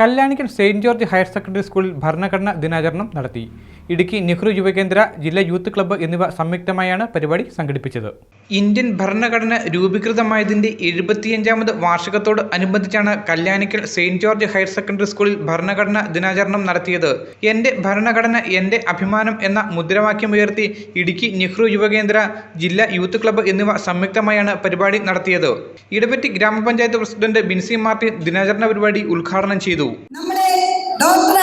Kalyanikkal Saint George Higher Secondary സ്കൂളിൽ ഭരണഘടനാ ദിനാചരണം നടത്തി. ഇടുക്കി നെഹ്റു യുവകേന്ദ്ര ജില്ലാ യൂത്ത് ക്ലബ്ബ് എന്നിവ സംയുക്തമായാണ് പരിപാടി സംഘടിപ്പിച്ചത്. ഇന്ത്യൻ ഭരണഘടന രൂപീകൃതമായതിന്റെ എഴുപത്തിയഞ്ചാമത് വാർഷികത്തോട് അനുബന്ധിച്ചാണ് Kalyanikkal Saint George Higher Secondary സ്കൂളിൽ ഭരണഘടനാ ദിനാചരണം നടത്തിയത്. എന്റെ ഭരണഘടന എന്റെ അഭിമാനം എന്ന മുദ്രാവാക്യം ഉയർത്തി ഇടുക്കി നെഹ്റു യുവകേന്ദ്ര ജില്ലാ യൂത്ത് ക്ലബ്ബ് എന്നിവ സംയുക്തമായാണ് പരിപാടി നടത്തിയത്. ഇടപെറ്റി ഗ്രാമപഞ്ചായത്ത് പ്രസിഡന്റ് ബിൻസി മാർട്ടിൻ ദിനാചരണ പരിപാടി ഉദ്ഘാടനം ചെയ്തു. ഡോക്ടർ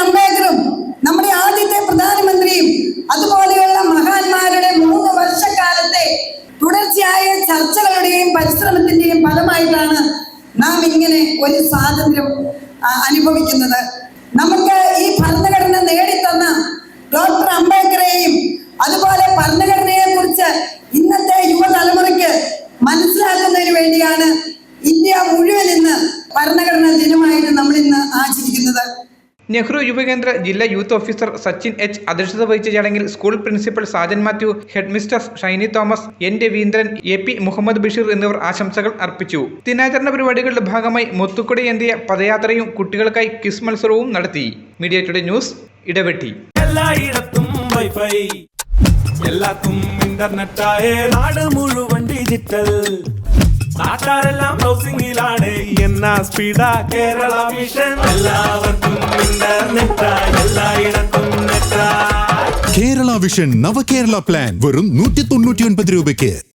ചർച്ചകളുടെയും പരിശ്രമത്തിന്റെയും ഫലമായിട്ടാണ് നാം ഇങ്ങനെ ഒരു സ്വാതന്ത്ര്യം അനുഭവിക്കുന്നത്. നമുക്ക് ഈ ഭരണഘടന നേടിത്തന്ന ഡോക്ടർ അംബേദ്കറെയും അതുപോലെ ഭരണഘടനയെ കുറിച്ച് ഇന്നത്തെ യുവതലമുറയ്ക്ക് മനസ്സിലാക്കുന്നതിന് വേണ്ടിയാണ് ഇന്ത്യ മുഴുവൻ ഇന്ന് ഭരണഘടനാ നെഹ്റു യുവകേന്ദ്ര ജില്ലാ യൂത്ത് ഓഫീസർ സച്ചിൻ എച്ച് അധ്യക്ഷത വഹിച്ച ചടങ്ങിൽ school principal Sajan Mathew headmistress Shiny Thomas N Raveendran A P Muhammad Basheer എന്നിവർ ആശംസകൾ അർപ്പിച്ചു. ദിനാചരണ പരിപാടികളുടെ ഭാഗമായി മുത്തുക്കുടി എന്തിയ പദയാത്രയും കുട്ടികൾക്കായി ക്വിസ് മത്സരവും നടത്തി. Media Today News Idavetty. എല്ലായിടത്തും വൈഫൈ. എല്ലാത്തും ആയ നാട് മുഴുവൻ ഡിജിറ്റൽ. നാട്ടാരെല്ലാം ഹൗസിംഗിലാണ് എന്നാ സ്പീഡാ കേരള മിഷൻ എല്ലാവർക്കും കേരള വിഷൻ നവകേരള പ്ലാൻ വെറും നൂറ്റി തൊണ്ണൂറ്റി ഒൻപത് രൂപയ്ക്ക്.